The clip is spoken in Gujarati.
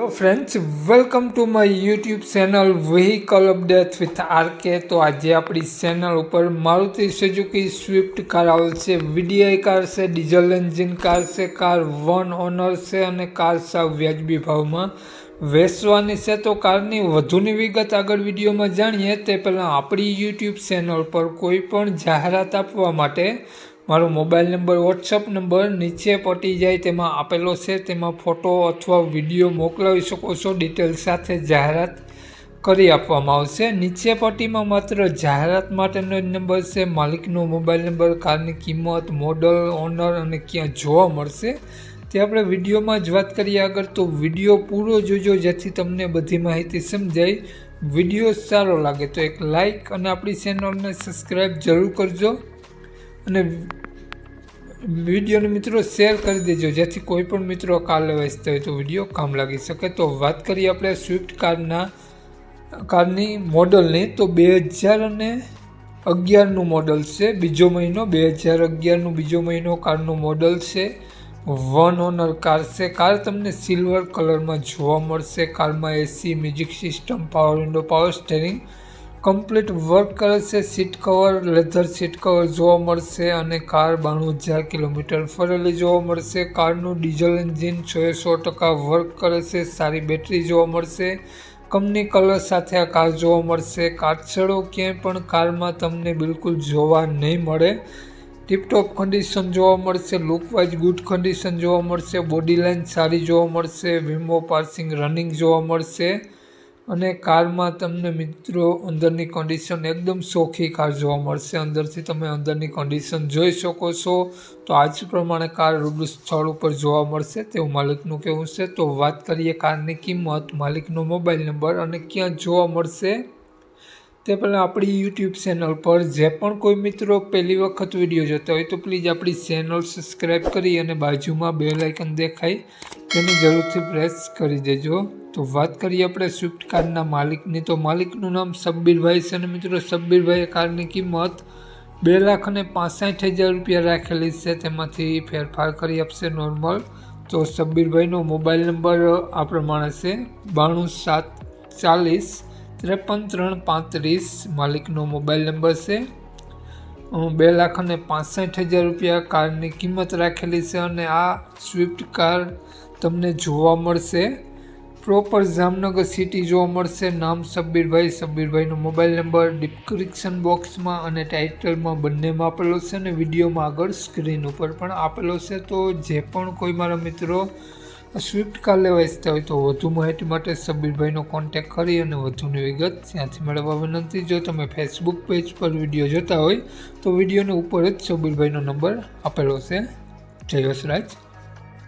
તો friends welcome to my YouTube channel vehicle update with RK તો આજે આપણી ચેનલ ઉપર મારુતિ સુઝુકી સ્વિફ્ટ કાર આવેલ છે વીડીઆઈ કાર છે ડીઝલ એન્જિન કાર છે કાર વન ઓનર છે અને કાર સાવ વ્યાજબી ભાવમાં વેચવાની છે. તો કારની વધુની વિગત આગળ વિડીયોમાં જાણીએ. તે પહેલાં આપણી યુટ્યુબ ચેનલ પર કોઈ પણ જાહેરાત આપવા માટે મારો મોબાઈલ નંબર, વોટ્સઅપ નંબર નીચે પટી જાય તેમાં આપેલો છે. તેમાં ફોટો અથવા વીડિયો મોકલાવી શકો છો. ડિટેલ સાથે જાહેરાત કરી આપવામાં આવશે. નીચે પટ્ટીમાં માત્ર જાહેરાત માટેનો જ નંબર છે. માલિકનો મોબાઈલ નંબર, કારની કિંમત, મોડલ, ઓનર અને ક્યાં જોવા મળશે તે આપણે વિડીયોમાં જ વાત કરીએ આગળ. તો વીડિયો પૂરો જોજો, જેથી તમને બધી માહિતી સમજાય. વીડિયો સારો લાગે તો એક લાઈક અને આપણી ચેનલને સબસ્ક્રાઈબ જરૂર કરજો. અને વિડીયોને મિત્રો શેર કરી દેજો. જેથી કોઈ પણ મિત્રો કાર લેવા હોય તો વીડિયો કામ લાગી શકે. તો વાત કરીએ આપણે સ્વિફ્ટ કારના, કારની મોડલની. તો બે હજાર અને અગિયારનું મોડલ છે. બીજો મહિનો, બે હજાર અગિયારનું બીજો મહિનો કારનું મોડલ છે. વન ઓનર કાર છે. કાર તમને સિલ્વર કલરમાં જોવા મળશે. કારમાં AC, music system, power window, power steering complete work કરે છે, seat cover, leather seat cover જોવા મળશે અને કાર બાણું હજાર કિલોમીટર ફરેલી જોવા મળશે. કારનું ડીઝલ એન્જિન સો ટકા વર્ક કરે છે, સારી બેટરી જોવા મળશે. કંપની કલર સાથે આ કાર જોવા મળશે. કાચળો ક્યાંય પણ કારમાં તમને બિલકુલ જોવા નહીં મળે. ટીપટોપ કન્ડિશન જોવા મળશે લુકવાઇઝ ગુડ કન્ડિશન જોવા મળશે બોડી લાઇન સારી જોવા મળશે વિમો પાર્સિંગ રનિંગ જોવા મળશે. અને કારમાં તમને મિત્રો અંદરની કન્ડિશન એકદમ સોખી કાર જોવા મળશે. અંદરથી તમે અંદરની કન્ડિશન જોઈ શકો છો. તો આજ પ્રમાણે કાર રૂબરૂ સ્થળ ઉપર જોવા મળશે તેવું માલિકનું કહેવું છે. તો વાત કરીએ કારની કિંમત, માલિકનો મોબાઈલ નંબર અને ક્યાં જોવા મળશે તે પહેલાં આપણી યુટ્યુબ ચેનલ પર જે પણ કોઈ મિત્રો પહેલી વખત વીડિયો જોતા હોય તો પ્લીઝ આપણી ચેનલ સબસ્ક્રાઈબ કરી અને બાજુમાં બે લાઇકન દેખાય. તેની જરૂરથી પ્રેસ કરી દેજો. તો વાત કરીએ આપણે સ્વિફ્ટ કારના માલિકની. તો માલિકનું નામ સબ્બીરભાઈ છે અને મિત્રો સબ્બીરભાઈએ કારની કિંમત બે લાખ અને પાસઠ હજાર રૂપિયા રાખેલી છે. તેમાંથી ફેરફાર કરી આપશે નોર્મલ તો સબ્બીરભાઈનો મોબાઈલ નંબર આ પ્રમાણે છે. બાણું સાત ચાલીસ, ત્રેપન ત્રણ પાંત્રીસ માલિકનો મોબાઈલ નંબર છે. બે લાખ અને પાસઠ હજાર રૂપિયા કારની કિંમત રાખેલી છે અને આ સ્વિફ્ટ કાર તમને જોવા મળશે. પ્રોપર જામનગર સિટી જોવા મળશે. નામ સબ્બીરભાઈ, સબ્બીરભાઈનો મોબાઈલ નંબર ડિસ્ક્રિપ્શન બોક્સમાં અને ટાઇટલમાં બંનેમાં આપેલો છે અને વિડીયોમાં આગળ સ્ક્રીન ઉપર પણ આપેલો છે. તો જે પણ કોઈ મારા મિત્રો સ્વિફ્ટ કાર લેવા ઈચ્છતા હોય તો વધુ માહિતી માટે સબીરભાઈનો કોન્ટેક કરી અને વધુની વિગત ત્યાંથી મેળવવા વિનંતી. જો તમે ફેસબુક પેજ પર વીડિયો જોતા હોય તો વિડીયોની ઉપર જ સબીરભાઈનો નંબર આપેલો છે. જય વસરાજ